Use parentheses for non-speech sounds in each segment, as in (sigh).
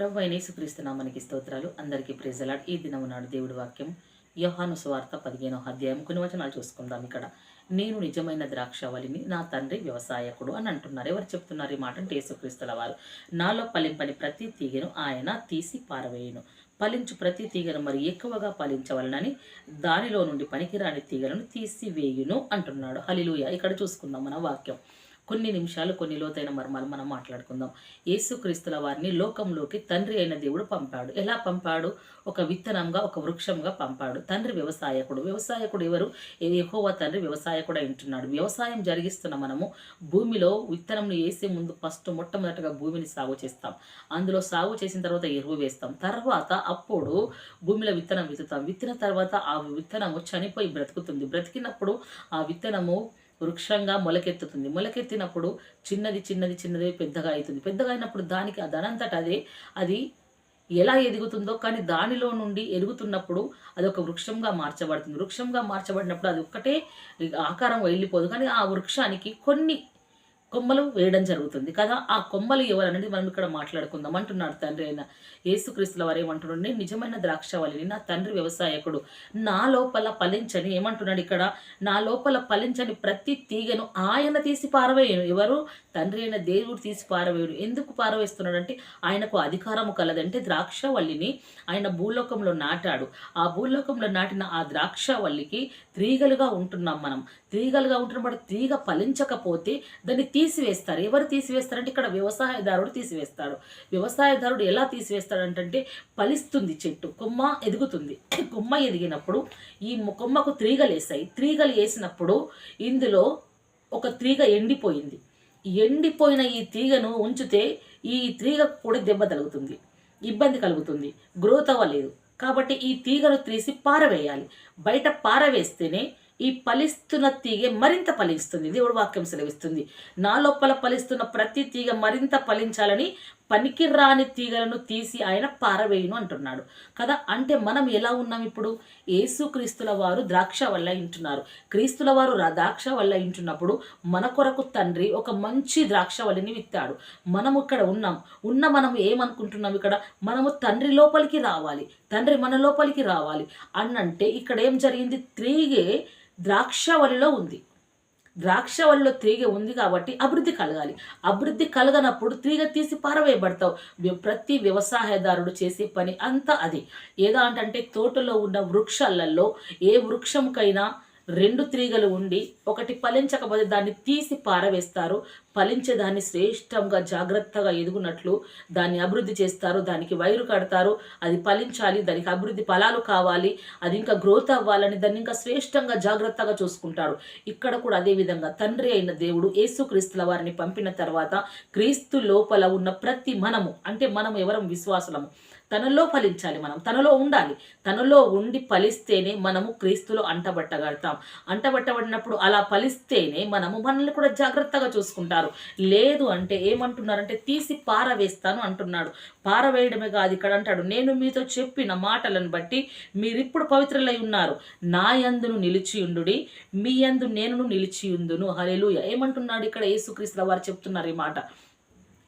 ప్రభు అయిన స్తోత్రాలు. అందరికీ ప్రేజలాడ్ ఈ దినము నాడు దేవుడి వాక్యం యోహాను సువార్త పదిహేనో అధ్యాయం కొన్ని వచనాలు చూసుకుందాం ఇక్కడ. నేను నిజమైన ద్రాక్షవళిని నా తండ్రి వ్యవసాయకుడు అని అంటున్నారు. ఎవరు చెప్తున్నారు ఈ మాట అంటే యేసుక్రీస్తుల వారు. నాలో పలింపని ప్రతి తీగను ఆయన తీసి పారవేయును. ఫలించు ప్రతి తీగను మరి ఎక్కువగా ఫలించవలనని దానిలో నుండి పనికిరాని తీగలను తీసివేయును అంటున్నాడు. హలిలుయ ఇక్కడ చూసుకుందాం మన వాక్యం. కొన్ని నిమిషాలు కొన్ని లోతైన మర్మాలు మనం మాట్లాడుకుందాం. యేసుక్రీస్తుల వారిని లోకంలోకి తండ్రి అయిన దేవుడు పంపాడు. ఎలా పంపాడు? ఒక విత్తనంగా ఒక వృక్షంగా పంపాడు. తండ్రి వ్యవసాయకుడు. వ్యవసాయకుడు ఎవరు? ఎహోవా తండ్రి వ్యవసాయకుడు ఉంటున్నాడు. వ్యవసాయం జరిగిస్తున్న మనము భూమిలో విత్తనంను వేసే ముందు ఫస్ట్ మొట్టమొదటిగా భూమిని సాగు చేస్తాం. అందులో సాగు చేసిన తర్వాత ఎరువు వేస్తాం. తర్వాత అప్పుడు భూమిలో విత్తనం విత్తుతాం. విత్తిన తర్వాత ఆ విత్తనము చనిపోయి బ్రతుకుతుంది. బ్రతికినప్పుడు ఆ విత్తనము వృక్షంగా మొలకెత్తుతుంది. మొలకెత్తినప్పుడు చిన్నది చిన్నది చిన్నది పెద్దగా అవుతుంది. పెద్దగా అయినప్పుడు దానికి దానంతట అదే అది ఎలా ఎదుగుతుందో కానీ దానిలో నుండి ఎదుగుతున్నప్పుడు అది ఒక వృక్షంగా మార్చబడుతుంది. వృక్షంగా మార్చబడినప్పుడు అది ఒక్కటే ఆకారం వెళ్ళిపోదు. కానీ ఆ వృక్షానికి కొన్ని కొమ్మలు వేయడం జరుగుతుంది. కదా ఆ కొమ్మలు ఎవరనేది మనం ఇక్కడ మాట్లాడుకుందాం అంటున్నాడు తండ్రి అయిన యేసుక్రీస్తుల వారు ఏమంటున్నాడు? నేను నిజమైన ద్రాక్షవల్లిని నా తండ్రి వ్యవసాయకుడు. నా లోపల ఫలించని ఏమంటున్నాడు ఇక్కడ నా లోపల ఫలించని ప్రతి తీగను ఆయన తీసి పారవేయను. ఎవరు? తండ్రి అయిన దేవుడు తీసి పారవేయడు. ఎందుకు పారవేస్తున్నాడు అంటే ఆయనకు అధికారము కలదంటే ద్రాక్షవల్లిని ఆయన భూలోకంలో నాటాడు. ఆ భూలోకంలో నాటిన ఆ ద్రాక్షవల్లికి తీగలుగా ఉంటున్నాం మనం. తీగలుగా ఉంటున్నప్పుడు తీగ ఫలించకపోతే దాన్ని తీసివేస్తారు. ఎవరు తీసివేస్తారంటే ఇక్కడ వ్యవసాయదారుడు తీసివేస్తాడు. వ్యవసాయదారుడు ఎలా తీసివేస్తాడంటే ఫలిస్తుంది చెట్టు కొమ్మ ఎదుగుతుంది. కొమ్మ ఎదిగినప్పుడు ఈ కొమ్మకు తీగలు వేసాయి తీగలు వేసినప్పుడు ఇందులో ఒక తీగ ఎండిపోయింది. ఎండిపోయిన ఈ తీగను ఉంచితే ఈ తీగ కూడా దెబ్బ తగులుతుంది. ఇబ్బంది కలుగుతుంది. గ్రోత్ అవ్వలేదు. కాబట్టి ఈ తీగను తీసి పారవేయాలి. బయట పారవేస్తేనే ఈ ఫలిస్తున్న తీగ మరింత ఫలిస్తుంది. దేవుడు వాక్యం సెలవిస్తుంది. నా లోపల ఫలిస్తున్న ప్రతి తీగ మరింత ఫలించాలని పనికిరాని తీగలను తీసి ఆయన పారవేయును అంటున్నాడు. కదా అంటే మనం ఎలా ఉన్నాం ఇప్పుడు? యేసుక్రీస్తుల వారు ద్రాక్ష వల్ల ఇంటున్నారు. క్రీస్తుల వారు ద్రాక్ష వల్ల ఇంటున్నప్పుడు మన కొరకు తండ్రి ఒక మంచి ద్రాక్ష వల్లిని విత్తాడు. మనం ఇక్కడ ఉన్నాం. ఉన్న మనం ఏమనుకుంటున్నాం ఇక్కడ? మనము తండ్రి లోపలికి రావాలి. తండ్రి మన లోపలికి రావాలి. అన్నంటే ఇక్కడ ఏం జరిగింది? త్రీగే ద్రాక్షవల్లిలో ఉంది. ద్రాక్షవల్లిలో తీగ ఉంది కాబట్టి అభివృద్ధి కలగాలి. అభివృద్ధి కలగనప్పుడు తీగ తీసి పారవేయబడతావు. ప్రతి వ్యవసాయదారుడు చేసే పని అంతా అది. ఏదో అంటే తోటలో ఉన్న వృక్షాలలో ఏ వృక్షంకైనా రెండు తీగలు ఉండి ఒకటి ఫలించకపోతే దాన్ని తీసి పారవేస్తారు. ఫలించే దాన్ని శ్రేష్టంగా జాగ్రత్తగా ఎదుగునట్లు దాన్ని అభివృద్ధి చేస్తారు. దానికి వైరు కడతారు. అది ఫలించాలి. దానికి అభివృద్ధి ఫలాలు కావాలి. అది ఇంకా గ్రోత్ అవ్వాలని దాన్ని ఇంకా శ్రేష్టంగా జాగ్రత్తగా చూసుకుంటాడు. ఇక్కడ కూడా అదేవిధంగా తండ్రి అయిన దేవుడు యేసుక్రీస్తుల వారిని పంపిన తర్వాత క్రీస్తు లోపల ఉన్న ప్రతి మనము అంటే మనం ఎవరం విశ్వాసులము తనలో ఫలించాలి మనం తనలో ఉండాలి. తనలో ఉండి ఫలిస్తేనే మనము క్రీస్తులో అంటబట్టగలుగుతాం అంటబట్టబడినప్పుడు అలా ఫలిస్తేనే మనము మనల్ని కూడా జాగ్రత్తగా చూసుకుంటారు. లేదు అంటే ఏమంటున్నారంటే తీసి పారవేస్తాను అంటున్నాడు. పారవేయడమే కాదు ఇక్కడ అంటాడు నేను మీతో చెప్పిన మాటలను బట్టి మీరిప్పుడు పవిత్రులై ఉన్నారు. నా యందును నిలిచి ఉండుడి మీ యందు నేను నిలిచి ఉందును. ఏమంటున్నాడు ఇక్కడ యేసుక్రీస్తుల వారు చెప్తున్నారు ఈ మాట.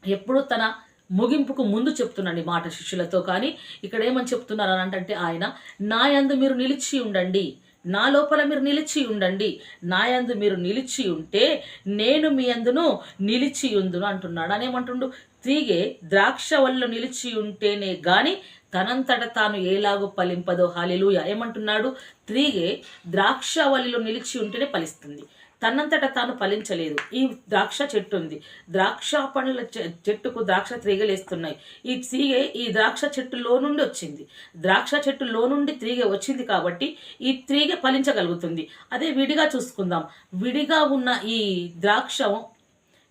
ఎప్పుడు తన ముగింపుకు ముందు చెప్తున్నాడు మాట శిష్యులతో. కానీ ఇక్కడ ఏమని చెప్తున్నారు అని అంటే ఆయన నా యందు మీరు నిలిచి ఉండండి. నా లోపల మీరు నిలిచి ఉండండి. నా యందు మీరు నిలిచి ఉంటే నేను మీ అందును నిలిచి ఉందును అంటున్నాడు. అని ఏమంటుండు? తీగే ద్రాక్ష వల్ల నిలిచి ఉంటేనే గాని తనంతట తాను ఏలాగు ఫలింపదో. హాలిలుయ ఏమంటున్నాడు? త్రీగే ద్రాక్ష వల్లిలో నిలిచి ఉంటేనే ఫలిస్తుంది. తనంతట తాను ఫలించలేదు. ఈ ద్రాక్ష చెట్టు ఉంది ద్రాక్ష పండ్ల చె- చెట్టుకు ద్రాక్ష తీగలేస్తున్నాయి ఈ తీగ ఈ ద్రాక్ష చెట్టులో నుండి వచ్చింది. ద్రాక్ష చెట్టులో నుండి తీగ వచ్చింది కాబట్టి ఈ తీగ ఫలించగలుగుతుంది. అదే విడిగా చూసుకుందాం. విడిగా ఉన్న ఈ ద్రాక్ష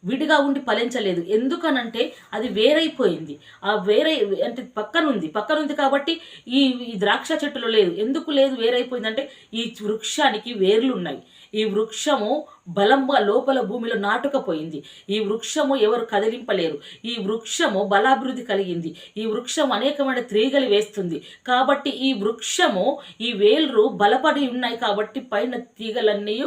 విడిగా ఉండి ఫలించలేదు. ఎందుకనంటే అది వేరైపోయింది. ఆ వేరే అంటే పక్కనుంది. పక్కనుంది కాబట్టి ఈ ఈ ద్రాక్ష చెట్టులో లేదు. ఎందుకు లేదు వేరైపోయిందంటే ఈ వృక్షానికి వేర్లు ఉన్నాయి ఈ వృక్షము బలంగా లోపల భూమిలో నాటుకపోయింది. ఈ వృక్షము ఎవరు కదిలింపలేరు. ఈ వృక్షము బలాభివృద్ధి కలిగింది. ఈ వృక్షం అనేకమైన తీగలు వేస్తుంది. కాబట్టి ఈ వృక్షము ఈ వేళ్ళు బలపడి ఉన్నాయి కాబట్టి పైన తీగలన్నీ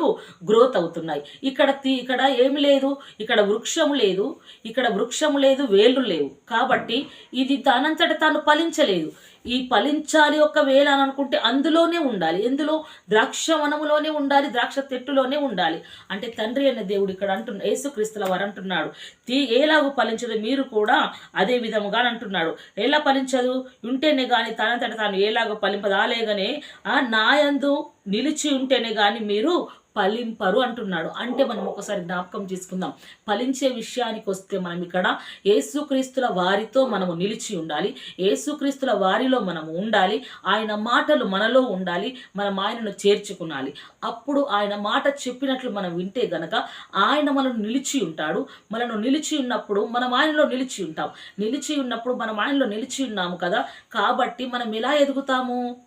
గ్రోత్ అవుతున్నాయి. ఇక్కడ తీ ఇక్కడ ఏమి లేదు. ఇక్కడ వృక్షము లేదు. ఇక్కడ వృక్షము లేదు వేళ్ళు లేవు. కాబట్టి ఇది దానంతట తాను ఫలించలేదు. ఈ ఫలించాలి ఒక వేళ అని అనుకుంటే అందులోనే ఉండాలి. ఎందులో? ద్రాక్ష వనములోనే ఉండాలి ద్రాక్ష చెట్టులోనే ఉండాలి. అంటే తండ్రి అనే దేవుడు ఇక్కడ అంటున్న యేసుక్రీస్తుల వారు అంటున్నాడు. తీ ఏలాగు ఫలించదు మీరు కూడా అదే విధముగా అంటున్నాడు. ఎలా ఫలించదు? ఉంటేనే కానీ తనంతట తాను ఏలాగో ఫలింపదాలేగానే ఆ నాయందు నిలిచి ఉంటేనే కానీ మీరు ఫలింపరు అంటున్నాడు. అంటే మనం ఒకసారి జ్ఞాపకం చేసుకుందాం. ఫలించే విషయానికి వస్తే మనం ఇక్కడ ఏసుక్రీస్తుల వారితో మనము నిలిచి ఉండాలి. ఏసుక్రీస్తుల వారిలో మనము ఉండాలి. ఆయన మాటలు మనలో ఉండాలి. మనం ఆయనను చేర్చుకునాలి. అప్పుడు ఆయన మాట చెప్పినట్లు మనం వింటే గనక ఆయన మనను నిలిచి ఉంటాడు. మనను నిలిచి ఉన్నప్పుడు మనం ఆయనలో నిలిచి ఉంటాం. నిలిచి ఉన్నప్పుడు మనం ఆయనలో నిలిచి ఉన్నాము కదా. కాబట్టి మనం ఎలా ఎదుగుతాము?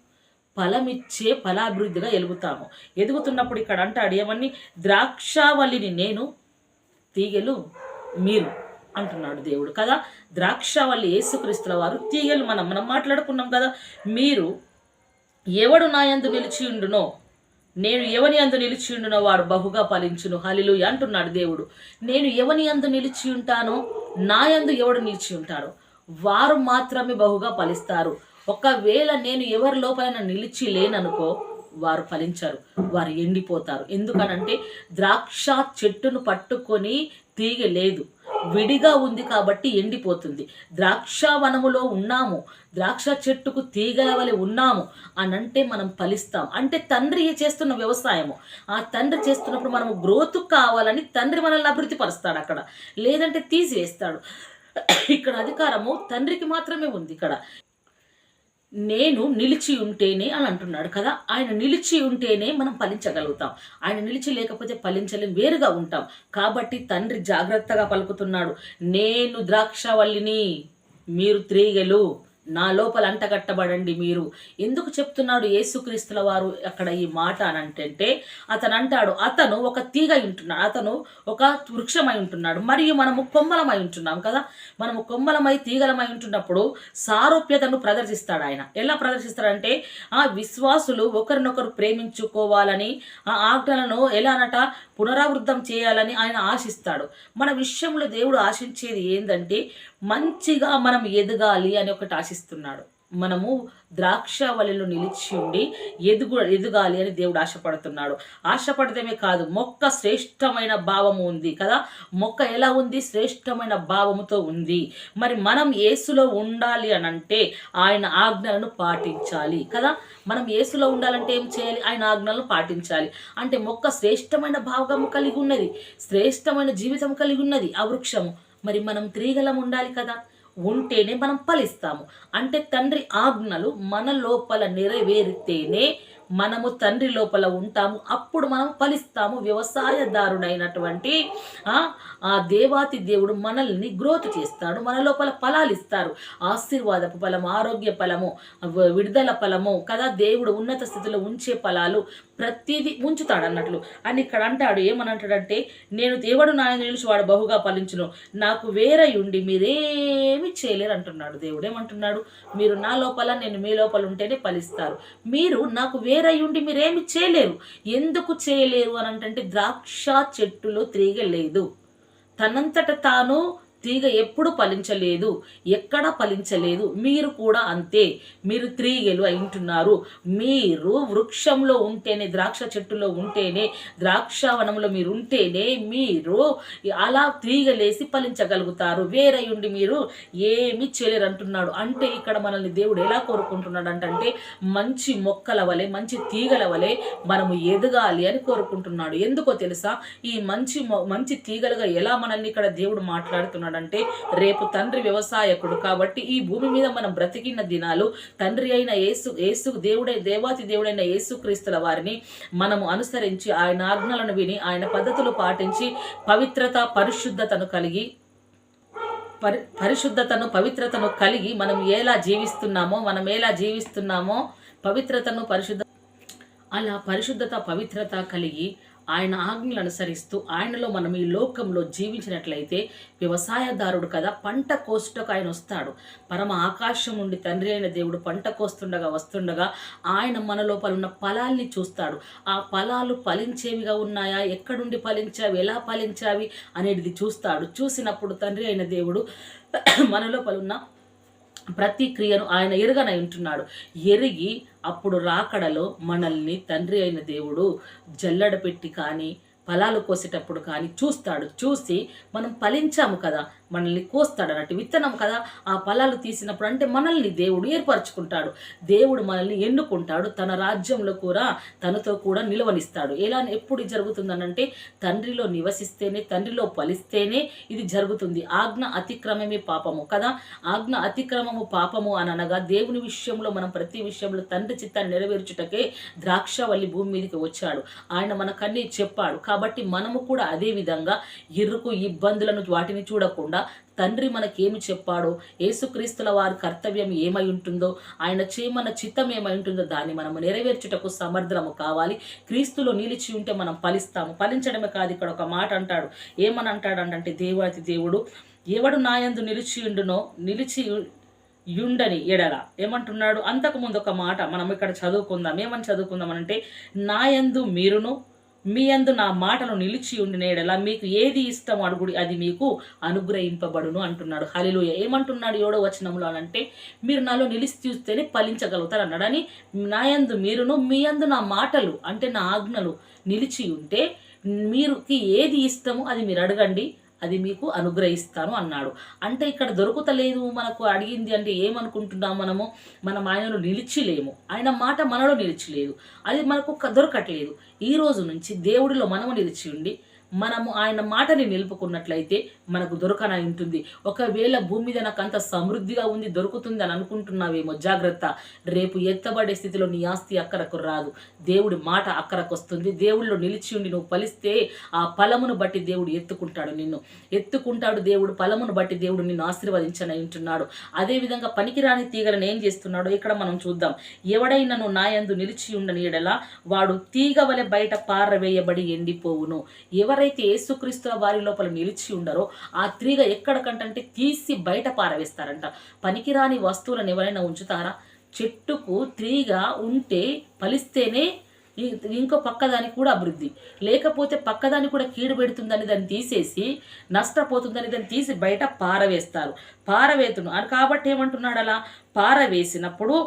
ఫలమిచ్చే ఫలాభివృద్ధిగా ఎలుగుతాము. ఎదుగుతున్నప్పుడు ఇక్కడ అంటాడు ఏమని? ద్రాక్షావల్లిని నేను తీగలు మీరు అంటున్నాడు దేవుడు కదా. ద్రాక్షావల్లి యేసుక్రీస్తుల వారు తీగలు మనం మనం మాట్లాడుకున్నాం కదా. మీరు ఎవడు నా యందు నిలిచి ఉండునో నేను ఎవని అందు నిలిచి ఉండునో వాడు బహుగా ఫలించును. హలిలు అంటున్నాడు దేవుడు. నేను ఎవని అందు నిలిచి ఉంటానో నా యందు ఎవడు నిలిచి ఉంటాడో వారు మాత్రమే బహుగా ఫలిస్తారు. ఒకవేళ నేను ఎవరి లోపలైనా నిలిచి లేననుకో వారు ఫలించరు వారు ఎండిపోతారు. ఎందుకనంటే ద్రాక్ష చెట్టును పట్టుకొని తీగ లేదు విడిగా ఉంది కాబట్టి ఎండిపోతుంది. ద్రాక్ష వనములో ఉన్నాము ద్రాక్ష చెట్టుకు తీగల వలె ఉన్నాము అని అంటే మనం ఫలిస్తాం. అంటే తండ్రి చేస్తున్న వ్యవసాయము ఆ తండ్రి చేస్తున్నప్పుడు మనము గ్రోత్ కావాలని తండ్రి మనల్ని అభివృద్ధి పరుస్తాడు అక్కడ. లేదంటే తీసివేస్తాడు. ఇక్కడ అధికారము తండ్రికి మాత్రమే ఉంది ఇక్కడ. నేను నిలిచి ఉంటేనే అని అంటున్నాడు కదా. ఆయన నిలిచి ఉంటేనే మనం ఫలించగలుగుతాం. ఆయన నిలిచి లేకపోతే ఫలించలేం వేరుగా ఉంటాం. కాబట్టి తండ్రి జాగ్రత్తగా పలుకుతున్నాడు. నేను ద్రాక్షవల్లిని మీరు త్రీగలు. నా లోపల అంటగట్టబడండి మీరు. ఎందుకు చెప్తున్నాడు యేసుక్రీస్తుల వారు అక్కడ ఈ మాట అని అంటే అతను అంటాడు అతను ఒక తీగ ఉంటున్నాడు అతను ఒక వృక్షమై ఉంటున్నాడు మరియు మనము కొమ్మలమై ఉంటున్నాం కదా. మనము కొమ్మలమై తీగలమై ఉంటున్నప్పుడు సారూప్యతను ప్రదర్శిస్తాడు ఆయన. ఎలా ప్రదర్శిస్తాడంటే ఆ విశ్వాసులు ఒకరినొకరు ప్రేమించుకోవాలని ఆ ఆజ్ఞలను ఎలానట పునరావృద్ధం చేయాలని ఆయన ఆశిస్తాడు. మన విషయంలో దేవుడు ఆశించేది ఏంటంటే మంచిగా మనం ఎదగాలి అని ఒకటి ఆశిస్తున్నాడు మనము ద్రాక్షవల్లిలో నిలిచి ఉండి ఎదుగు ఎదగాలి అని దేవుడు ఆశపడుతున్నాడు. ఆశపడటమే కాదు మొక్క శ్రేష్టమైన భావము ఉంది కదా? మొక్క ఎలా ఉంది? శ్రేష్టమైన భావముతో ఉంది. మరి మనం ఏసులో ఉండాలి అని అంటే ఆయన ఆజ్ఞలను పాటించాలి కదా? మనం ఏసులో ఉండాలంటే ఏం చేయాలి? ఆయన ఆజ్ఞలను పాటించాలి. అంటే మొక్క శ్రేష్టమైన భావము కలిగి ఉన్నది శ్రేష్టమైన జీవితం కలిగి ఉన్నది ఆ వృక్షము. మరి మనం త్రీగలం ఉండాలి కదా? ఉంటేనే మనం ఫలిస్తాము. అంటే తండ్రి ఆజ్ఞలు మన లోపల నెరవేరితేనే మనము తండ్రి లోపల ఉంటాము. అప్పుడు మనం ఫలిస్తాము. వ్యవసాయదారుడైనటువంటి ఆ దేవాతి దేవుడు మనల్ని గ్రోత్ చేస్తాడు. మన లోపల ఫలాలు ఇస్తారు. ఆశీర్వాదపు ఫలము ఆరోగ్య ఫలము విడుదల ఫలము కదా. దేవుడు ఉన్నత స్థితిలో ఉంచే ఫలాలు ప్రతిదీ ఉంచుతాడు అన్నట్లు అని ఇక్కడ అంటాడు. ఏమని అంటాడంటే నేను దేవుడు నా నిలిచి వాడు బహుగా ఫలించును. నాకు వేరే ఉండి మీరేమి చేయలేరు అంటున్నాడు దేవుడు. ఏమంటున్నాడు? మీరు నా లోపల నేను మీ లోపల ఉంటేనే ఫలిస్తారు. మీరు నాకు వేరే ఉండి మీరేమి చేయలేరు. ఎందుకు చేయలేరు? అని అంటే ద్రాక్ష చెట్టులో తీగ లేదు తనంతట తాను తీగ ఎప్పుడు ఫలించలేదు ఎక్కడ ఫలించలేదు మీరు కూడా అంతే. మీరు త్రీగలు అయింటున్నారు మీరు వృక్షంలో ఉంటేనే ద్రాక్ష చెట్టులో ఉంటేనే ద్రాక్షవనంలో మీరు ఉంటేనే మీరు అలా త్రీగలేసి ఫలించగలుగుతారు. వేరే ఉండి మీరు ఏమి చేయలేరు అంటున్నాడు అంటే ఇక్కడ మనల్ని దేవుడు ఎలా కోరుకుంటున్నాడు అంటే మంచి మొక్కల వలె మంచి తీగల వలె మనము ఎదగాలి అని కోరుకుంటున్నాడు. ఎందుకో తెలుసా? ఈ మంచి మంచి తీగలుగా ఎలా మనల్ని ఇక్కడ దేవుడు మాట్లాడుతున్నాడు? మాట్లాడుతున్నాడంటే రేపు తండ్రి వ్యవసాయకుడు కాబట్టి ఈ భూమి మీద మనం బ్రతికిన దినాలు తండ్రి అయిన యేసు యేసు దేవుడై దేవాతి దేవుడైన యేసుక్రీస్తుల వారిని మనము అనుసరించి ఆయన ఆజ్ఞలను విని ఆయన పద్ధతులు పాటించి పవిత్రత పరిశుద్ధతను కలిగి పరి పరిశుద్ధతను పవిత్రతను కలిగి మనం ఎలా జీవిస్తున్నామో మనం ఎలా జీవిస్తున్నామో పవిత్రతను పరిశుద్ధ అలా పరిశుద్ధత పవిత్రత కలిగి ఆయన ఆజ్ఞలు అనుసరిస్తూ ఆయనలో మనం ఈ లోకంలో జీవించినట్లయితే వ్యవసాయదారుడు కదా పంట కోసుటకు ఆయన వస్తాడు. పరమ ఆకాశం నుండి తండ్రి అయిన దేవుడు పంట కోస్తుండగా వస్తుండగా ఆయన మన లోపల ఉన్న ఫలాల్ని చూస్తాడు. ఆ ఫలాలు ఫలించేవిగా ఉన్నాయా? ఎక్కడుండి ఫలించావి? ఎలా ఫలించావి? అనేది చూస్తాడు. చూసినప్పుడు తండ్రి అయిన దేవుడు మన లోపల ఉన్న ప్రతి క్రియను ఆయన ఎరుగనై ఉంటున్నాడు. ఎరిగి అప్పుడు రాకడలో మనల్ని తండ్రి అయిన దేవుడు జల్లడ పెట్టి కానీ ఫలాలు కోసేటప్పుడు కానీ చూస్తాడు. చూసి మనం ఫలించాము కదా. మనల్ని కోస్తాడు అన్నట్టు విత్తనం కదా ఆ ఫలాలు తీసినప్పుడు అంటే మనల్ని దేవుడు ఏర్పరచుకుంటాడు. దేవుడు మనల్ని ఎన్నుకుంటాడు తన రాజ్యంలో కూడా తనతో కూడా నిలవనిస్తాడు. ఎలా ఎప్పుడు జరుగుతుందనంటే తండ్రిలో నివసిస్తేనే తండ్రిలో ఫలిస్తేనే ఇది జరుగుతుంది. ఆజ్ఞ అతిక్రమమే పాపము కదా. ఆజ్ఞ అతిక్రమము పాపము అని అనగా దేవుని విషయంలో మనం ప్రతి విషయంలో తండ్రి చిత్తాన్ని నెరవేర్చుటకే ద్రాక్షవల్లి భూమి మీదకి వచ్చాడు. ఆయన మనకన్నీ చెప్పాడు. కాబట్టి మనము కూడా అదే విధంగా ఇరుకు ఇబ్బందులను వాటిని చూడకుండా తండ్రి మనకేమి చెప్పాడో యేసుక్రీస్తుల వారి కర్తవ్యం ఏమై ఉంటుందో ఆయన చేయమన్న చిత్తం ఏమై ఉంటుందో దాన్ని మనము నెరవేర్చుటకు సమర్థము కావాలి. క్రీస్తులో నిలిచి ఉంటే మనం ఫలిస్తాము. ఫలించడమే కాదు ఇక్కడ ఒక మాట అంటాడు. ఏమని అంటాడు అంటే దేవుడి దేవుడు ఎవడు నాయందు నిలిచి ఉండునో నిలిచి యుండని ఎడల. ఏమంటున్నాడు? అంతకుముందు ఒక మాట మనం ఇక్కడ చదువుకుందాం. ఏమని చదువుకుందాం అంటే నాయందు మీరును మీ అందు నా మాటలు నిలిచి ఉండినేడలా మీకు ఏది ఇష్టం అడుగుడి అది మీకు అనుగ్రహింపబడును అంటున్నాడు. హలిలు ఏమంటున్నాడు ఏడో వచనంలో అంటే మీరు నాలో నిలిచి చూస్తేనే ఫలించగలుగుతారు అన్నాడు. అని నాయందు మీరును మీ అందు నా మాటలు అంటే నా ఆజ్ఞలు నిలిచి ఉంటే మీరుకి ఏది ఇష్టమో అది మీరు అడగండి. అది మీకు అనుగ్రహిస్తాను అన్నాడు. అంటే ఇక్కడ దొరుకుతలేదు మనకు అడిగింది అంటే ఏమనుకుంటున్నాం మనము? మనం ఆయనలో నిలిచిలేము. ఆయన మాట మనలో నిలిచిలేదు. అది మనకు దొరకట్లేదు. ఈ రోజు నుంచి దేవుడిలో మనము నిలిచి ఉండి మనము ఆయన మాటని నిలుపుకున్నట్లయితే మనకు దొరకన ఉంటుంది. ఒకవేళ భూమి మీద నాకు అంత సమృద్ధిగా ఉంది దొరుకుతుంది అని అనుకుంటున్నావేమో జాగ్రత్త. రేపు ఎత్తబడే స్థితిలో నీ ఆస్తి అక్కరకు రాదు. దేవుడి మాట అక్కరకు వస్తుంది. దేవుడిలో నిలిచి ఉండి నువ్వు ఫలిస్తే ఆ ఫలమును బట్టి దేవుడు ఎత్తుకుంటాడు నిన్ను. ఎత్తుకుంటాడు దేవుడు ఫలమును బట్టి దేవుడు నిన్ను ఆశీర్వదించనై ఉంటున్నాడు. అదేవిధంగా పనికిరాని తీగలను ఏం చేస్తున్నాడో ఇక్కడ మనం చూద్దాం. ఎవడైనను నాయందు నిలిచి ఉండని ఎడల వాడు తీగ వలె బయట పారవేయబడి ఎండిపోవును. ఎవరు ఎవరైతే యేసుక్రీస్తుల వారి లోపల నిలిచి ఉండరో ఆ తీగ ఎక్కడకంటే తీసి బయట పారవేస్తారంట. పనికిరాని వస్తువులను ఎవరైనా ఉంచుతారా? చెట్టుకు తీగ ఉంటే ఫలిస్తేనే ఇంకో పక్కదానికి కూడా అభివృద్ధి. లేకపోతే పక్కదానికి కూడా కీడు పెడుతుందని దాన్ని తీసేసి నష్టపోతుందని దాన్ని తీసి బయట పారవేస్తారు. పారవేతును. అని కాబట్టి ఏమంటున్నాడు అలా పారవేసినప్పుడు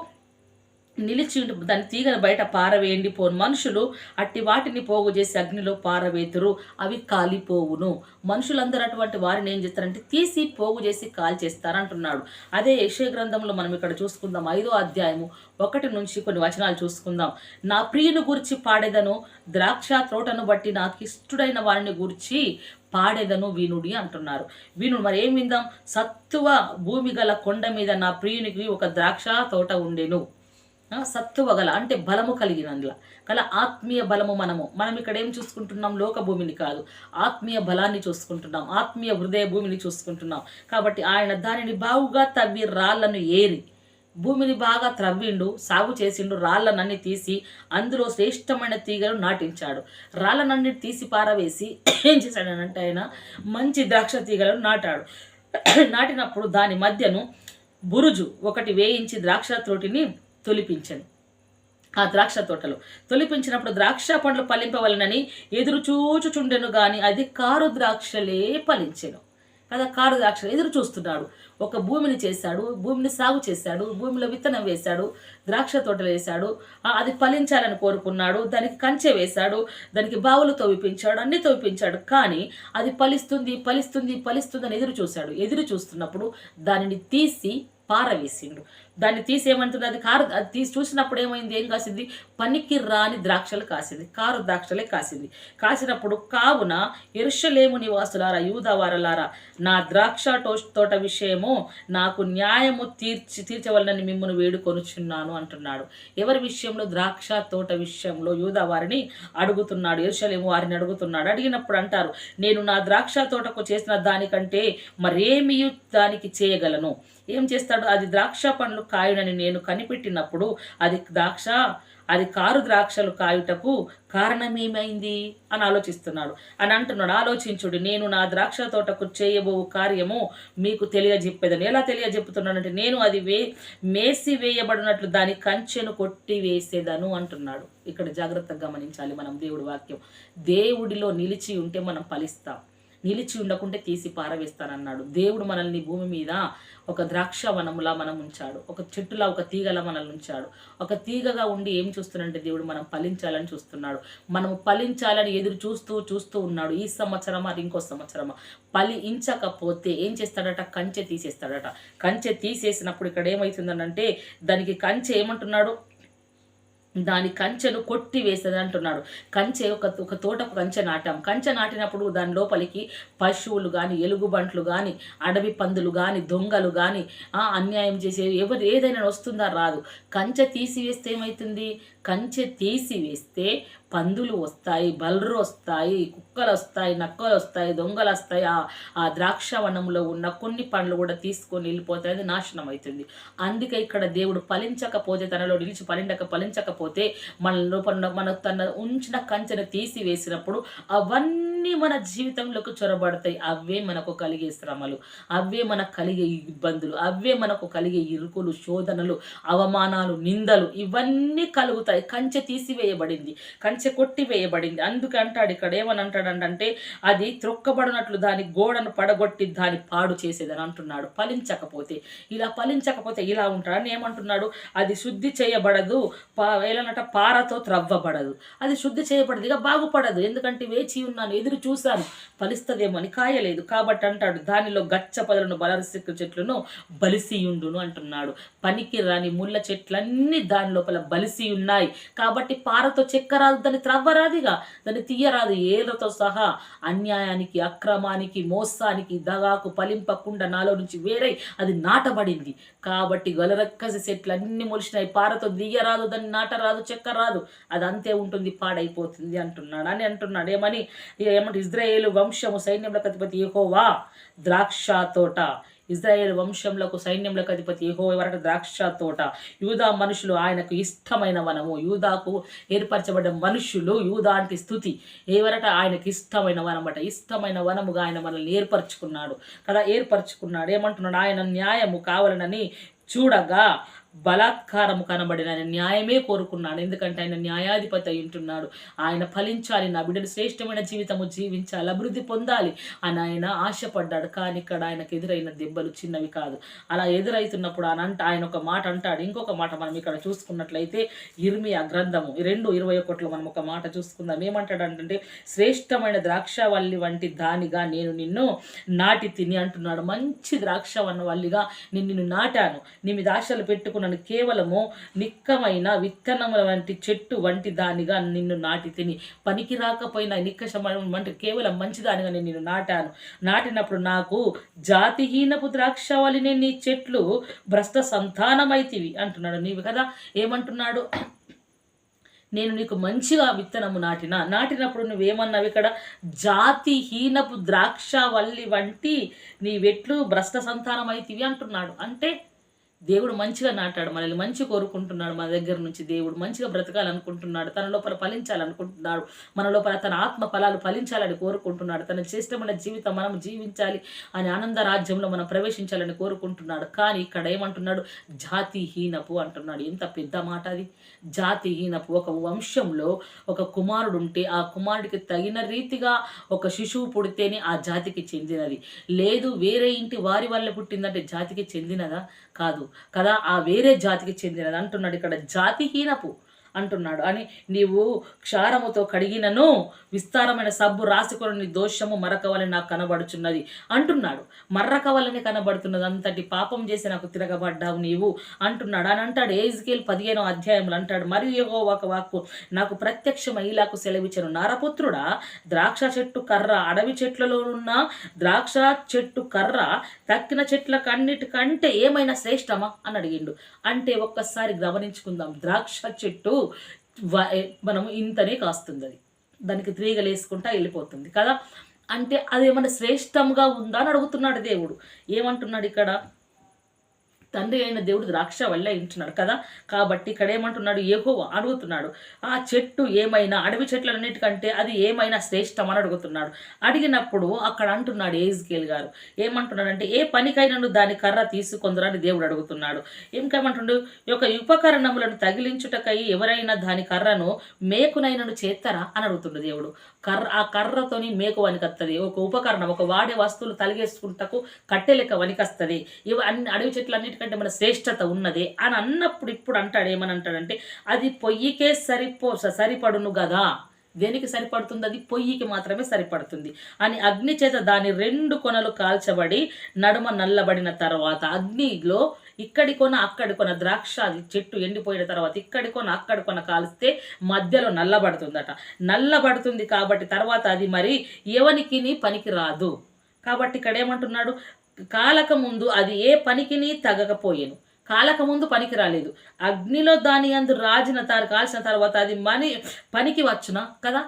నిలిచి దాని తీగను బయట పారవేయండి పోను. మనుషులు అట్టి వాటిని పోగు చేసి అగ్నిలో పారవేతురు అవి కాలిపోవును. మనుషులందరూ అటువంటి వారిని ఏం చేస్తారంటే తీసి పోగు చేసి కాల్చేస్తారంటున్నాడు. అదే యశయ గ్రంథంలో మనం ఇక్కడ చూసుకుందాం. ఐదో అధ్యాయము ఒకటి నుంచి కొన్ని వచనాలు చూసుకుందాం. నా ప్రియుని గురించి పాడేదను ద్రాక్ష తోటను బట్టి నాకు ఇష్టడైన వారిని గురించి పాడేదను వినుడి అంటున్నారు. వీణుడు మరి ఏం విందాం? సత్తువ భూమి గల కొండ మీద నా ప్రియునికి ఒక ద్రాక్ష తోట ఉండెను. సత్తువగల సత్తువ గల అంటే బలము కలిగినందుల. కల ఆత్మీయ బలము మనము. మనం ఇక్కడ ఏం చూసుకుంటున్నాం? లోక భూమిని కాదు. ఆత్మీయ బలాన్ని చూసుకుంటున్నాం. ఆత్మీయ హృదయ భూమిని చూసుకుంటున్నాం. కాబట్టి ఆయన దానిని బావుగా తవ్వి రాళ్ళను ఏరి భూమిని బాగా త్రవ్విండు సాగు చేసిండు రాళ్ళనన్ని తీసి అందులో శ్రేష్టమైన తీగలు నాటించాడు. రాళ్ళనన్ని తీసి పారవేసి (clears throat) ఏం చేశాడనంటే ఆయన మంచి ద్రాక్ష తీగలను నాటాడు. (clears throat) నాటినప్పుడు దాని మధ్యను బురుజు ఒకటి వేయించి ద్రాక్ష తోటిని తొలిపించను. ఆ ద్రాక్ష తోటలో తొలిపించినప్పుడు ద్రాక్ష పండ్లు ఫలింపవలనని ఎదురు చూచుచుండెను గాని అది కారు ద్రాక్షలే ఫలించెను. కదా కారు ద్రాక్ష ఎదురు చూస్తున్నాడు. ఒక భూమిని చేశాడు భూమిని సాగు చేశాడు భూమిలో విత్తనం వేశాడు ద్రాక్ష తోటలు వేశాడు అది ఫలించాలని కోరుకున్నాడు దానికి కంచె వేశాడు దానికి బావులు తవ్విపించాడు అన్ని తవ్విపించాడు కానీ అది ఫలిస్తుంది ఫలిస్తుంది ఫలిస్తుంది అని ఎదురు చూశాడు. ఎదురు చూస్తున్నప్పుడు దానిని తీసి పారవేసిండు. దాన్ని తీసేయమంటుంది అది కారు అది తీసి చూసినప్పుడు ఏమైంది? ఏం కాసింది? పనికి రాని ద్రాక్షలు కాసింది కారు ద్రాక్షలే కాసింది. కాసినప్పుడు కావున ఎరుషలేము నివాసులారా యూదవారలారా నా ద్రాక్ష తోట విషయము నాకు న్యాయము తీర్చి తీర్చవలనని మిమ్మల్ని వేడుకొనుచున్నాను అంటున్నాడు. ఎవరి విషయంలో? ద్రాక్ష తోట విషయంలో యూదవారిని అడుగుతున్నాడు ఎరుషలేము వారిని అడుగుతున్నాడు. అడిగినప్పుడు అంటారు నేను నా ద్రాక్ష తోటకు చేసిన దానికంటే మరేమీ దానికి చేయగలను? ఏం చేస్తాడు? అది ద్రాక్ష పండ్లు కాయునని నేను కనిపెట్టినప్పుడు అది ద్రాక్ష అది కారు ద్రాక్షలు కాయుటకు కారణమేమైంది? అని ఆలోచిస్తున్నాడు. అని అంటున్నాడు ఆలోచించుడు నేను నా ద్రాక్ష తోటకు చేయబో కార్యము మీకు తెలియజెప్పేదని. ఎలా తెలియజెప్పుతున్నానంటే నేను అది వే మేసి వేయబడినట్లు దాని కంచెను కొట్టి వేసేదను అంటున్నాడు. ఇక్కడ జాగ్రత్తగా గమనించాలి మనం దేవుడి వాక్యం. దేవుడిలో నిలిచి ఉంటే మనం ఫలిస్తాం. నిలిచి ఉండకుంటే తీసి పారవేస్తానన్నాడు. దేవుడు మనల్ని భూమి మీద ఒక ద్రాక్ష వనములా మనం ఉంచాడు. ఒక చెట్టులా ఒక తీగలా మనల్ని ఉంచాడు. ఒక తీగగా ఉండి ఏం చూస్తున్నాడంటే దేవుడు మనం ఫలించాలని చూస్తున్నాడు. మనం ఫలించాలని ఎదురు చూస్తూ చూస్తూ ఉన్నాడు. ఈ సంవత్సరమా అది ఇంకో సంవత్సరమా? ఫలించకపోతే ఏం చేస్తాడట? కంచె తీసేస్తాడట. కంచె తీసేసినప్పుడు ఇక్కడ ఏమవుతుందనంటే దానికి కంచె ఏమంటున్నాడు? దాని కంచెను కొట్టి వేసేది అంటున్నాడు. కంచె ఒక ఒక తోటకు కంచె నాటాం. కంచె నాటినప్పుడు దాని లోపలికి పశువులు కానీ ఎలుగుబంట్లు కానీ అడవి పందులు కానీ దొంగలు కానీ అన్యాయం చేసే ఎవరు ఏదైనా వస్తుందా రాదు. కంచె తీసివేస్తే ఏమవుతుంది కంచె తీసివేస్తే పందులు వస్తాయి బలరు వస్తాయి కుక్కలు వస్తాయి నక్కలు వస్తాయి దొంగలు వస్తాయి ఆ ఆ ద్రాక్ష వనంలో ఉన్న కొన్ని పండ్లు కూడా తీసుకొని వెళ్ళిపోతాయి. అది నాశనం అవుతుంది. అందుకే ఇక్కడ దేవుడు ఫలించకపోతే తనలో నిలిచి ఫలిండక ఫలించకపోతే మన లోపల మన తన ఉంచిన కంచెను తీసి వేసినప్పుడు అవన్నీ మన జీవితంలోకి చొరబడతాయి. అవే మనకు కలిగే శ్రమలు అవే మనకు కలిగే ఇబ్బందులు అవే మనకు కలిగే ఇరుకులు శోధనలు అవమానాలు నిందలు ఇవన్నీ కలుగుతాయి. కంచె తీసివేయబడింది కంచె కొట్టివేయబడింది. అందుకే అంటాడు ఇక్కడ ఏమని అంటాడంటే అది త్రొక్కబడినట్లు దాని గోడను పడగొట్టి దాని పాడు చేసేదని అంటున్నాడు. ఫలించకపోతే ఇలా ఫలించకపోతే ఇలా ఉంటాడని ఏమంటున్నాడు? అది శుద్ధి చేయబడదు పా ఏలనట పారతో త్రవ్వబడదు. అది శుద్ధి చేయబడదు ఇక బాగుపడదు. ఎందుకంటే వేచి ఉన్నాను ఎదురు చూశాను. ఫలిస్తదేమో అని కాయలేదు. కాబట్టి అంటాడు దానిలో గచ్చ పదలను బలరసిక్క చెట్లను బలిసియుండును అంటున్నాడు. పనికి రాని ముళ్ళ చెట్లన్నీ దాని లోపల బలిసి ఉన్నాయి కాబట్టి పారతో చెక్కరాదు దాన్ని త్రవ్వరాదిగా దాన్ని తీయరాదు. ఏళ్ళతో సహా అన్యాయానికి అక్రమానికి మోసానికి దగాకు పలింపకుండా నాలో నుంచి వేరై అది నాటబడింది. కాబట్టి గొలరక్కసి చెట్లు అన్ని మొలిచినాయి. పారతో దియ్యరాదు దాన్ని నాటరాదు చెక్కరాదు. అది అంతే ఉంటుంది పాడైపోతుంది అంటున్నాడు. అని అంటున్నాడు. ఏమని? ఏమంటే ఇజ్రాయేల్ వంశము సైన్యంలో అధిపతి ఏహోవా ద్రాక్ష తోట. ఇజ్రాయేల్ వంశంలకు సైన్యములకు అధిపతి ఏహో ఎవరంటే ద్రాక్ష తోట. యూదా మనుషులు ఆయనకు ఇష్టమైన వనము. యూదాకు ఏర్పరచబడ్డ మనుషులు యూదా అంటే స్థుతి. ఎవరట ఆయనకు ఇష్టమైన వనమట. ఇష్టమైన వనముగా ఆయన మనల్ని ఏర్పరచుకున్నాడు. కదా ఏర్పరచుకున్నాడు. ఏమంటున్నాడు? ఆయన న్యాయము కావాలనని చూడగా బలాత్కారము కనబడిన ఆయన న్యాయమే కోరుకున్నాడు. ఎందుకంటే ఆయన న్యాయాధిపతి అయి ఉంటున్నాడు. ఆయన ఫలించాలి. నా బిడ్డలు శ్రేష్టమైన జీవితము జీవించాలి. అభివృద్ధి పొందాలి అని ఆయన ఆశపడ్డాడు. కానీ ఇక్కడ ఆయనకు ఎదురైన దెబ్బలు చిన్నవి కాదు. అలా ఎదురైతున్నప్పుడు ఆయన అంట ఆయన ఒక మాట అంటాడు. ఇంకొక మాట మనం ఇక్కడ చూసుకున్నట్లయితే ఇర్మియా గ్రంథము రెండు ఇరవై ఒకటిలో మనం ఒక మాట చూసుకుందాం. ఏమంటాడు అంటే శ్రేష్టమైన ద్రాక్షవల్లి వంటి దానిగా నేను నిన్ను నాటి తిని అంటున్నాడు. మంచి ద్రాక్ష వల్లిగా నేను నిన్ను నాటాను. నీ మీద ఆశలు పెట్టుకుని నన్ను కేవలము నిక్కమైన విత్తనముల వంటి చెట్టు వంటి దానిగా నిన్ను నాటి తిని. పనికి రాకపోయినా నిక్కశమైన వంటి కేవలం మంచిదానిగా నేను నిన్ను నాటాను. నాటినప్పుడు నాకు జాతిహీనపు ద్రాక్షవలినే నీ చెట్లు భ్రష్ట సంతానమైతివి అంటున్నాడు నీవు కదా. ఏమంటున్నాడు? నేను నీకు మంచిగా విత్తనము నాటిన. నాటినప్పుడు నువ్వేమన్నావు ఇక్కడ? జాతిహీనపు ద్రాక్ష వల్లి వంటి నీ వెట్లు భ్రష్ట సంతానం అయితివి అంటున్నాడు. అంటే దేవుడు మంచిగా నాటాడు మనల్ని మంచి కోరుకుంటున్నాడు మన దగ్గర నుంచి దేవుడు మంచిగా బ్రతకాలనుకుంటున్నాడు తన లోపల ఫలించాలనుకుంటున్నాడు మన లోపల తన ఆత్మ ఫలాలు ఫలించాలని కోరుకుంటున్నాడు తన శ్రేష్టమైన జీవితం మనం జీవించాలి అని ఆనంద రాజ్యంలో మనం ప్రవేశించాలని కోరుకుంటున్నాడు. కానీ ఇక్కడ ఏమంటున్నాడు? జాతిహీనపు అంటున్నాడు. ఎంత పెద్ద మాట అది. జాతిహీనపు ఒక వంశంలో ఒక కుమారుడు ఉంటే ఆ కుమారుడికి తగిన రీతిగా ఒక శిశువు పుడితేనే ఆ జాతికి చెందినది. లేదు వేరే ఇంటి వారి వల్ల పుట్టిందంటే జాతికి చెందినదా? కాదు. కదా ఆ వేరే జాతికి చెందినది అంటున్నాడు ఇక్కడ జాతిహీనపు అంటున్నాడు. అని నీవు క్షారముతో కడిగినను విస్తారమైన సబ్బు రాసుకొని నీ దోషము మరకవలని నాకు కనబడుచున్నది అంటున్నాడు. మర్రకవలని కనబడుతున్నది. అంతటి పాపం చేసి నాకు తిరగబడ్డావు నీవు అంటున్నాడు. అని అంటాడు. ఏజ్కేల్ పదిహేనో అధ్యాయంలో అంటాడు. మరియు ఏగో ఒక వాక్కు నాకు ప్రత్యక్ష మహిళకు సెలవిచ్చను. నారపుత్రుడా ద్రాక్ష చెట్టు కర్ర అడవి చెట్లలో ఉన్న ద్రాక్ష చెట్టు కర్ర తక్కిన చెట్ల కన్నిటికంటే ఏమైనా శ్రేష్టమా? అని అడిగిండు. అంటే ఒక్కసారి గమనించుకుందాం. ద్రాక్ష చెట్టు మనం ఇంతనే కాస్తుంది అది దానికి త్రీగలు వేసుకుంటా వెళ్ళిపోతుంది కదా? అంటే అది ఏమన్నా శ్రేష్టంగా ఉందా అని అడుగుతున్నాడు దేవుడు. ఏమంటున్నాడు ఇక్కడ? తండ్రి అయిన దేవుడు ద్రాక్ష వల్లే ఇంటున్నాడు కదా? కాబట్టి ఇక్కడ ఏమంటున్నాడు? ఏహో అడుగుతున్నాడు. ఆ చెట్టు ఏమైనా అడవి చెట్లన్నిటికంటే అది ఏమైనా శ్రేష్టం అని అడుగుతున్నాడు. అడిగినప్పుడు అక్కడ అంటున్నాడు ఏజ్కేల్ గారు. ఏమంటున్నాడంటే ఏ పనికైనా దాని కర్ర తీసుకొందరని దేవుడు అడుగుతున్నాడు. ఇంకేమంటుండు? యొక్క ఉపకరణములను తగిలించుటకై ఎవరైనా దాని కర్రను మేకునైనను చేస్తారా అని అడుగుతుండు దేవుడు. కర్ర ఆ కర్రతోని మేక వనికత్తది ఒక ఉపకరణం ఒక వాడే వస్తువులు తలిగేసుకుంటకు కట్టె లెక్క వనికస్తుంది ఇవి అన్ని అడవి చెట్లు అన్నిటికంటే మన శ్రేష్టత ఉన్నది అని అన్నప్పుడు ఇప్పుడు అంటాడు ఏమని అంటాడంటే అది పొయ్యికే సరిపో సరిపడును కదా దేనికి సరిపడుతుంది? అది పొయ్యికి మాత్రమే సరిపడుతుంది. అని అగ్ని చేత దాని రెండు కొనలు కాల్చబడి నడుమ నల్లబడిన తర్వాత అగ్నిలో ఇక్కడి కొన అక్కడి కొన ద్రాక్ష అది చెట్టు ఎండిపోయిన తర్వాత ఇక్కడి కొన అక్కడి కొన కాలిస్తే మధ్యలో నల్లబడుతుందట. నల్లబడుతుంది కాబట్టి తర్వాత అది మరి ఎవనికిని పనికి రాదు కాబట్టి ఇక్కడ ఏమంటున్నాడు కాలక ముందు అది ఏ పనికిని తగకపోయేను కాలక ముందు పనికి రాలేదు అగ్నిలో దాని అందు రాజిన తారు కాల్చిన తర్వాత అది మని పనికి వచ్చునా కదా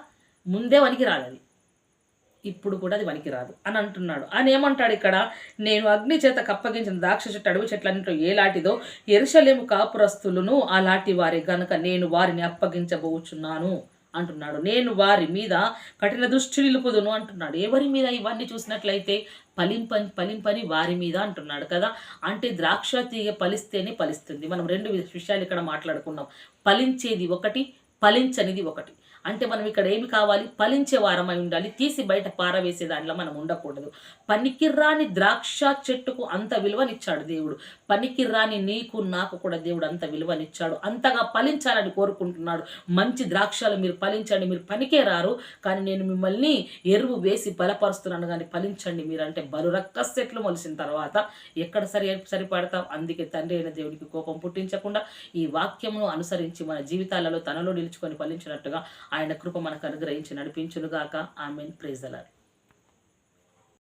ముందే పనికి రాలేదు ఇప్పుడు కూడా అది పనికిరాదు. అని అంటున్నాడు. అని ఏమంటాడు ఇక్కడ? నేను అగ్ని చేత కప్పగించిన ద్రాక్ష చెట్టు అడవి చెట్లన్నింటిలో లాటిదో ఎరుసలేము కాపురస్తులను ఆ లాటి వారి గనుక నేను వారిని అప్పగించబోచున్నాను అంటున్నాడు. నేను వారి మీద కఠిన దృష్టి నిలుపుదును అంటున్నాడు. ఎవరి మీద ఇవన్నీ చూసినట్లయితే? ఫలింపని ఫలింపని వారి మీద అంటున్నాడు కదా. అంటే ద్రాక్ష తీగ ఫలిస్తేనే ఫలిస్తుంది మనం రెండు విషయాలు ఇక్కడ మాట్లాడుకున్నాం. ఫలించేది ఒకటి ఫలించనిది ఒకటి. అంటే మనం ఇక్కడ ఏమి కావాలి? ఫలించే వారమై ఉండాలి. తీసి బయట పారవేసే దానిలో మనం ఉండకూడదు. పనికిర్రాని ద్రాక్ష చెట్టుకు అంత విలువనిచ్చాడు దేవుడు. పనికిర్రాని నీకు నాకు కూడా దేవుడు అంత విలువనిచ్చాడు. అంతగా ఫలించాలని కోరుకుంటున్నాడు. మంచి ద్రాక్షలు మీరు ఫలించండి మీరు పనికే రారు. కానీ నేను మిమ్మల్ని ఎరువు వేసి బలపరుస్తున్నాను. కానీ ఫలించండి మీరు అంటే బరురక్క చెట్లు మొలిసిన తర్వాత ఎక్కడ సరి సరిపడతాం అందుకే తండ్రి అయిన దేవుడికి కోపం పుట్టించకుండా ఈ వాక్యమును అనుసరించి మన జీవితాలలో తనలో నిలుచుకొని ఫలించినట్టుగా ఆయన కృప మనకు అనుగ్రహించి నడిపించునుగాక. ఆమెన్. ప్రేజలర్